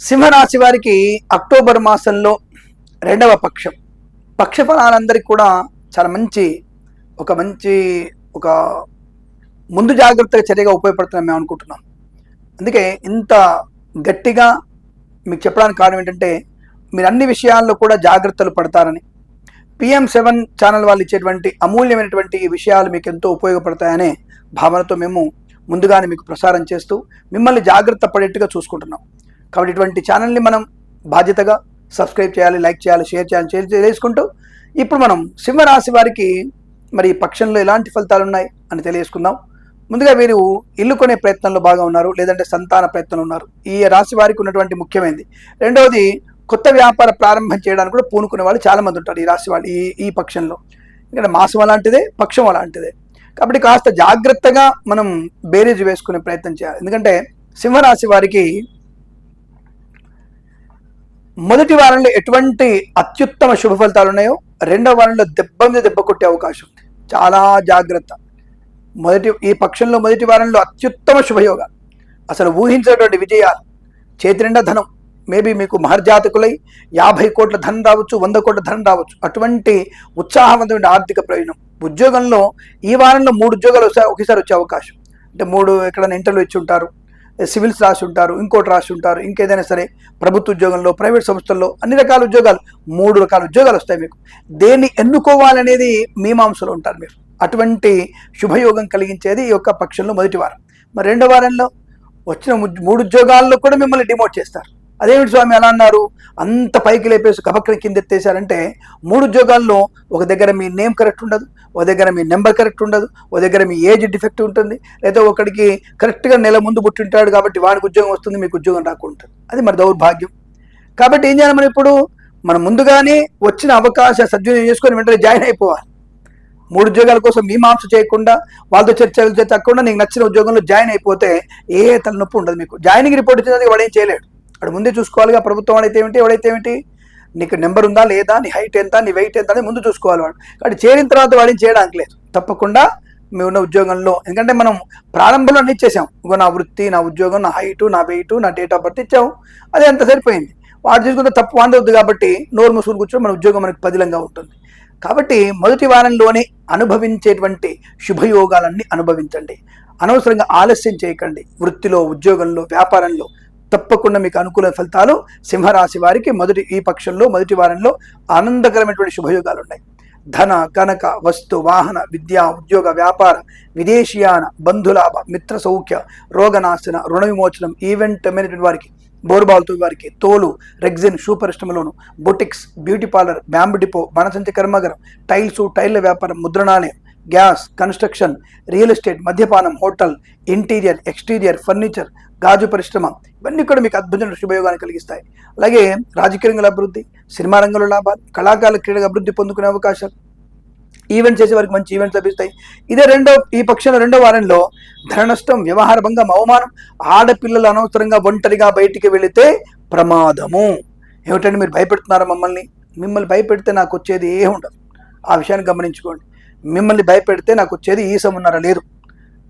సింహరాశి వారికి అక్టోబర్ మాసంలో రెండవ పక్షం. పక్ష ఫలాలందరికీ కూడా చాలా మంచి ఒక మంచి ఒక ముందు జాగ్రత్తగా చర్యగా ఉపయోగపడుతున్నాం మేము అనుకుంటున్నాం. అందుకే ఇంత గట్టిగా మీకు చెప్పడానికి కారణం ఏంటంటే మీరు అన్ని విషయాల్లో కూడా జాగ్రత్తలు పడతారని. పిఎం సెవెన్ ఛానల్ వాళ్ళు ఇచ్చేటువంటి అమూల్యమైనటువంటి విషయాలు మీకు ఎంతో ఉపయోగపడతాయనే భావనతో మేము ముందుగానే మీకు ప్రసారం చేస్తూ మిమ్మల్ని జాగ్రత్త పడేట్టుగా చూసుకుంటున్నాం. కాబట్టి ఇటువంటి ఛానల్ని మనం బాధ్యతగా సబ్స్క్రైబ్ చేయాలి లైక్ చేయాలి షేర్ చేయాలి షేర్ చేసుకుంటూ ఇప్పుడు మనం సింహరాశి వారికి మరి ఈ పక్షంలో ఎలాంటి ఫలితాలు ఉన్నాయి అని తెలియజేసుకుందాం. ముందుగా వీరు ఇల్లు కొనే ప్రయత్నంలో బాగా ఉన్నారు లేదంటే సంతాన ప్రయత్నంలో ఉన్నారు. ఈ రాశి వారికి ఉన్నటువంటి ముఖ్యమైనది రెండవది కొత్త వ్యాపార ప్రారంభం చేయడానికి కూడా పూనుకునే వాళ్ళు చాలామంది ఉంటారు ఈ రాశి వాళ్ళు ఈ ఈ పక్షంలో. ఎందుకంటే మాసం అలాంటిదే పక్షం అలాంటిదే. కాబట్టి కాస్త జాగ్రత్తగా మనం బేరేజ్ వేసుకునే ప్రయత్నం చేయాలి. ఎందుకంటే సింహరాశి వారికి మొదటి వారంలో ఎటువంటి అత్యుత్తమ శుభ ఫలితాలు ఉన్నాయో రెండవ వారంలో దెబ్బ మీద దెబ్బ కొట్టే అవకాశం ఉంది. చాలా జాగ్రత్త. మొదటి ఈ పక్షంలో మొదటి వారంలో అత్యుత్తమ శుభయోగాలు అసలు ఊహించినటువంటి విజయాలు. చేతి నిండా ధనం. మేబీ మీకు మహర్జాతకులై యాభై కోట్ల ధనం రావచ్చు వంద కోట్ల ధనం రావచ్చు. అటువంటి ఉత్సాహవంతమైన ఆర్థిక ప్రయోజనం. ఉద్యోగంలో ఈ వారంలో మూడు ఉద్యోగాలు ఒకసారి ఒకేసారి వచ్చే అవకాశం. అంటే మూడు ఎక్కడైనా ఇంటర్వ్యూ ఇచ్చి ఉంటారు. సివిల్స్ రాసి ఉంటారు ఇంకోటి రాసి ఉంటారు ఇంకేదైనా సరే ప్రభుత్వ ఉద్యోగంలో ప్రైవేట్ సంస్థల్లో అన్ని రకాల ఉద్యోగాలు మూడు రకాల ఉద్యోగాలు వస్తాయి మీకు. దేన్ని ఎన్నుకోవాలనేది మీమాంసలో ఉంటారు మీరు. అటువంటి శుభయోగం కలిగించేది ఈ యొక్క పక్షంలో మొదటి వారం. మరి రెండో వారంలో వచ్చిన మూడు ఉద్యోగాల్లో కూడా మిమ్మల్ని డిమోట్ చేస్తారు. అదేమిటి స్వామి అలా అన్నారు? అంత పైకి లేపేసి కపక్రం కింద ఎత్తేసారంటే మూడు ఉద్యోగాల్లో ఒక దగ్గర మీ నేమ్ కరెక్ట్ ఉండదు ఒక దగ్గర మీ నెంబర్ కరెక్ట్ ఉండదు ఒక దగ్గర మీ ఏజ్ డిఫెక్ట్ ఉంటుంది లేదా ఒకడికి కరెక్ట్గా నెల ముందు పుట్టింటాడు కాబట్టి వాడికి ఉద్యోగం వస్తుంది మీకు ఉద్యోగం రాకుంటుంది. అది మరి దౌర్భాగ్యం. కాబట్టి ఏం చేయాలి మనం ఇప్పుడు? మనం ముందుగానే వచ్చిన అవకాశం సద్వినియోగం చేసుకొని వెంటనే జాయిన్ అయిపోవాలి. మూడు ఉద్యోగాల కోసం మీమాంస చేయకుండా వాళ్ళతో చర్చలు చేయకుండా నీకు నచ్చిన ఉద్యోగంలో జాయిన్ అయిపోతే ఏ తలనొప్పి ఉండదు మీకు. జాయినింగ్ రిపోర్ట్ ఇచ్చినందుకు వాడు ఏం చేయలేడు. అక్కడ ముందే చూసుకోవాలిగా ప్రభుత్వం వాడైతే ఏమిటి ఎవడైతే ఏమిటి? నీకు నెంబర్ ఉందా లేదా? నీ హైట్ ఎంత నీ వెయిట్ ఎంత అని ముందు చూసుకోవాలి వాడు. కాబట్టి చేరిన తర్వాత వాడిని చేయడానికి లేదు. తప్పకుండా మేము ఉన్న ఉద్యోగంలో ఎందుకంటే మనం ప్రారంభంలో అన్ని ఇచ్చేసాం. ఇగో నా వృత్తి నా ఉద్యోగం నా హైటు నా వెయిట్ నా డేట్ ఆఫ్ బర్త్ ఇచ్చాము అదే అంత సరిపోయింది? వాడు చూసుకుంటే తప్పు వాడవద్దు కాబట్టి నోరు మూసుకుని కూర్చొని మన ఉద్యోగం మనకి పదిలంగా ఉంటుంది. కాబట్టి మొదటి వారంలోనే అనుభవించేటువంటి శుభయోగాలన్నీ అనుభవించండి. అనవసరంగా ఆలస్యం చేయకండి. వృత్తిలో ఉద్యోగంలో వ్యాపారంలో తప్పకుండా మీకు అనుకూల ఫలితాలు సింహరాశి వారికి మొదటి ఈ పక్షంలో మొదటి వారంలో ఆనందకరమైనటువంటి శుభయోగాలు ఉన్నాయి ధన కనక వస్తు వాహన విద్య ఉద్యోగ వ్యాపార విదేశీయాన బంధులాభ మిత్ర సౌఖ్య రోగనాశన రుణ విమోచనం ఈవెంట్ మేనేజ్మెంట్ వారికి బోర్బాల్తో వారికి తోలు rexine shoe పరిశ్రమలోను boutiques beauty parlour bamboo depot బనసంచి కర్మగరం టైల్సు టైల్ల వ్యాపారం ముద్రణాలయం గ్యాస్ కన్స్ట్రక్షన్ రియల్ ఎస్టేట్ మద్యపానం హోటల్ ఇంటీరియర్ ఎక్స్టీరియర్ ఫర్నిచర్ గాజు పరిశ్రమ ఇవన్నీ కూడా మీకు అద్భుతమైన శుభయోగాన్ని కలిగిస్తాయి. అలాగే రాజకీయ రంగుల అభివృద్ధి సినిమా రంగంలో లాభాలు కళాకారుల క్రీడగా అభివృద్ధి పొందుకునే అవకాశాలు ఈవెంట్ చేసే వారికి మంచి ఈవెంట్స్ లభిస్తాయి. ఇదే రెండో ఈ పక్షంలో రెండో వారంలో ధన నష్టం వ్యవహార భంగం అవమానం ఆడపిల్లలు అనవసరంగా ఒంటరిగా బయటికి వెళితే ప్రమాదము. ఏమిటంటే మీరు భయపెడుతున్నారా మమ్మల్ని? మిమ్మల్ని భయపెడితే నాకు వచ్చేది ఏ ఉండదు. ఆ విషయాన్ని గమనించుకోండి. మిమ్మల్ని భయపెడితే నాకు వచ్చేది ఈ సమున్నర లేదు.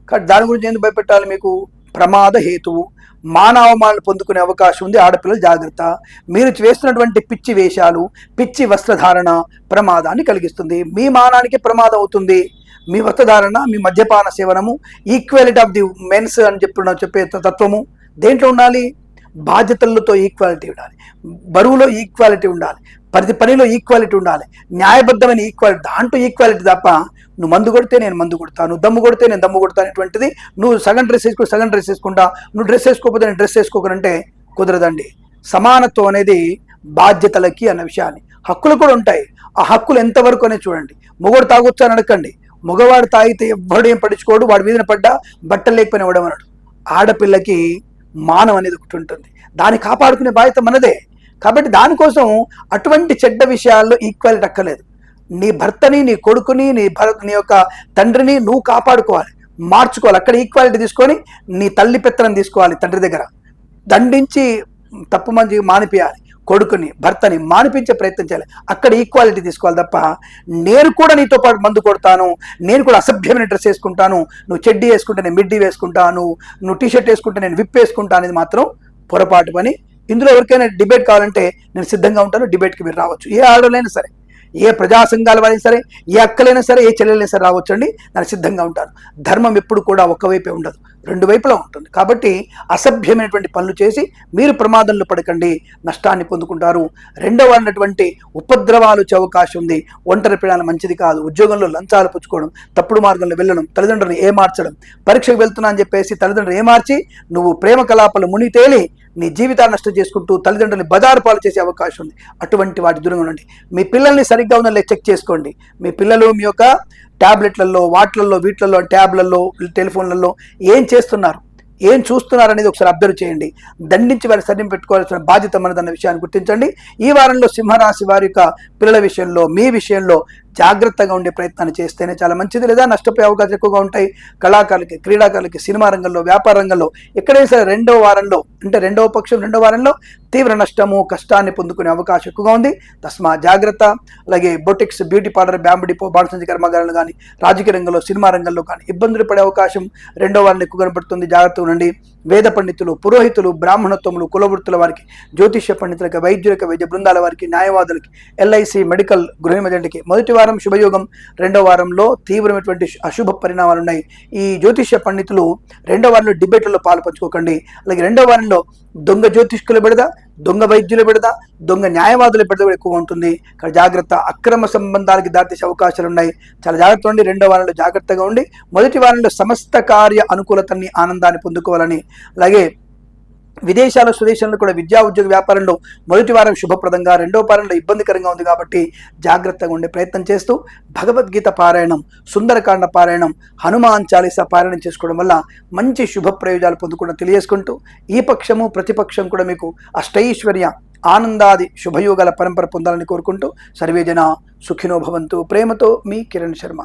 కాబట్టి దాని గురించి ఎందుకు భయపెట్టాలి మీకు? ప్రమాద హేతువు. మానవమానాలు పొందుకునే అవకాశం ఉంది. ఆడపిల్లలు జాగ్రత్త. మీరు చేస్తున్నటువంటి పిచ్చి వేషాలు పిచ్చి వస్త్రధారణ ప్రమాదాన్ని కలిగిస్తుంది. మీ మానానికి ప్రమాదం అవుతుంది. మీ వస్త్రధారణ మీ మద్యపాన సేవనము ఈక్వాలిటీ ఆఫ్ ది మెన్స్ అని చెప్పిన చెప్పే తత్వము దేంట్లో ఉండాలి? బాధ్యతలతో ఈక్వాలిటీ ఉండాలి. బరువులో ఈక్వాలిటీ ఉండాలి. ప్రతి పనిలో ఈక్వాలిటీ ఉండాలి. న్యాయబద్ధమైన ఈక్వాలిటీ దాంట్లో ఈక్వాలిటీ తప్ప నువ్వు మందు కొడితే నేను మందు కొడతాను నువ్వు దమ్ము కొడితే నేను దమ్ము కొడతాను అనేటువంటిది నువ్వు సగం డ్రెస్ వేసుకో సగం డ్రెస్ వేసుకుంటా నువ్వు డ్రెస్ వేసుకోకపోతే నేను డ్రెస్ వేసుకోకనంటే కుదరదండి. సమానత్వం అనేది బాధ్యతలకి అన్న విషయాన్ని. హక్కులు కూడా ఉంటాయి. ఆ హక్కులు ఎంతవరకు అనేది చూడండి. మొగడు తాగొచ్చు అని అడగండి మగవాడు తాగితే ఎవ్వడు ఏం పట్టించుకోడు వాడి మీదన పడ్డా బట్టలు లేకపోయినా ఇవ్వడం అన్నాడు ఆడపిల్లకి మానం అనేది ఒకటి ఉంటుంది. దాన్ని కాపాడుకునే బాధ్యత మనదే. కాబట్టి దానికోసం అటువంటి చెడ్డ విషయాల్లో ఈక్వాలిటీ అక్కర్లేదు నీ భర్తని నీ కొడుకుని నీ భర్త నీ యొక్క తండ్రిని నువ్వు కాపాడుకోవాలి. మార్చుకోవాలి. అక్కడ ఈక్వాలిటీ తీసుకొని నీ తల్లి పెత్తనం తీసుకోవాలి తండ్రి దగ్గర. దండించి తప్పు మంచి మానిపించాలి కొడుకుని భర్తని మానిపించే ప్రయత్నం చేయాలి. అక్కడ ఈక్వాలిటీ తీసుకోవాలి తప్ప నేను కూడా నీతో పాటు మందు కొడతాను నేను కూడా అసభ్యమైన డ్రెస్ వేసుకుంటాను నువ్వు చెడ్డీ వేసుకుంటే నేను మిడ్డీ వేసుకుంటాను నువ్వు టీషర్ట్ వేసుకుంటే నేను విప్ వేసుకుంటాను అనేది మాత్రం పొరపాటు పని. ఇందులో ఎవరికైనా డిబేట్ కావాలంటే నేను సిద్ధంగా ఉంటాను డిబేట్కి మీరు రావచ్చు. ఏ ఆడలైనా సరే ఏ ప్రజా సంఘాల వారైనా సరే ఏ అక్కలైనా సరే ఏ చెల్లెలైనా సరే రావచ్చండి నేను సిద్ధంగా ఉంటాను. ధర్మం ఎప్పుడు కూడా ఒకవైపే ఉండదు రెండు వైపులా ఉంటుంది. కాబట్టి అసభ్యమైనటువంటి పనులు చేసి మీరు ప్రమాదంలో పడకండి నష్టాన్ని పొందుకుంటారు. రెండవ అన్నటువంటి ఉపద్రవాలు వచ్చే అవకాశం ఉంది. ఒంటరి పిల్లలు మంచిది కాదు. ఉద్యోగంలో లంచాలు పుచ్చుకోవడం తప్పుడు మార్గంలో వెళ్ళడం తల్లిదండ్రులను ఏమార్చడం పరీక్షకు వెళ్తున్నా అని చెప్పేసి తల్లిదండ్రులు ఏమార్చి నువ్వు ప్రేమ కలాపాలు ముని తేలి నీ జీవితాన్ని నష్టం చేసుకుంటూ తల్లిదండ్రులని బదారు పాలు చేసే అవకాశం ఉంది. అటువంటి వాటి దూరంగా ఉండండి. మీ పిల్లల్ని సరిగ్గా ఉందని చెక్ చేసుకోండి. మీ పిల్లలు మీ యొక్క ట్యాబ్లెట్లలో వాటిలలో వీటిలలో ట్యాబ్లలో టెలిఫోన్లలో ఏం చేస్తున్నారు? ఏం చూస్తున్నారు అనేది ఒకసారి అబ్జర్వ్ చేయండి. దండించి వారి సరిని పెట్టుకోవాల్సిన బాధ్యత మనదన్న విషయాన్ని గుర్తించండి. ఈ వారంలో సింహరాశి వారి యొక్క పిల్లల విషయంలో మీ విషయంలో జాగ్రత్తగా ఉండే ప్రయత్నాన్ని చేస్తేనే చాలా మంచిది. లేదా నష్టపోయే అవకాశాలు ఎక్కువగా ఉంటాయి. కళాకారులకి క్రీడాకారులకి సినిమా రంగంలో వ్యాపార రంగంలో ఎక్కడైనా సరే రెండో వారంలో అంటే రెండవ పక్షం రెండో వారంలో తీవ్ర నష్టము కష్టాన్ని పొందుకునే అవకాశం ఎక్కువగా ఉంది. తస్మా జాగ్రత్త. అలాగే boutiques beauty parlour bamboo depot బాణసంచి కర్మాగారాలు కానీ రాజకీయ రంగంలో సినిమా రంగంలో కానీ ఇబ్బందులు పడే అవకాశం రెండో వారంలో ఎక్కువ కనబడుతుంది. జాగ్రత్తగా ఉండండి. వేద పండితులు పురోహితులు బ్రాహ్మణత్వములు కులవృత్తుల వారికి జ్యోతిష్య పండితులకి వైద్యులకి వైద్య బృందాల వారికి న్యాయవాదులకి ఎల్ఐసి మెడికల్ గృహమజెంట్కి మొదటి వారం శుభయోగం రెండో వారంలో తీవ్రమైనటువంటి అశుభ పరిణామాలు ఉన్నాయి ఈ జ్యోతిష్య పండితులు రెండో వారంలో డిబేట్లలో పాలు పంచుకోకండి. అలాగే రెండో వారంలో దొంగ జ్యోతిష్కుల బిడద దొంగ వైద్యుల బిడద దొంగ న్యాయవాదుల బిడద కూడా ఎక్కువ ఉంటుంది. ఇక్కడ జాగ్రత్త అక్రమ సంబంధాలకి దారితీసే అవకాశాలు ఉన్నాయి. చాలా జాగ్రత్త ఉండి రెండో వారంలో జాగ్రత్తగా ఉండి మొదటి వారంలో సమస్త కార్య అనుకూలతని ఆనందాన్ని పొందుకోవాలని. అలాగే విదేశాల స్వదేశంలో కూడా విద్యా ఉద్యోగ వ్యాపారంలో మొదటి వారం శుభప్రదంగా రెండో వారంలో ఇబ్బందికరంగా ఉంది కాబట్టి జాగ్రత్తగా ఉండే ప్రయత్నం చేస్తూ భగవద్గీత పారాయణం సుందరకాండ పారాయణం హనుమాన్ చాలీసా పారాయణం చేసుకోవడం వల్ల మంచి శుభ ప్రయోజనాలు పొందుకుండా తెలియజేసుకుంటూ ఈ పక్షము ప్రతిపక్షం కూడా మీకు అష్టైశ్వర్య ఆనందాది శుభయోగాల పరంపర పొందాలని కోరుకుంటూ సర్వేజన సుఖినో భవంతు. ప్రేమతో మీ కిరణ్ శర్మ.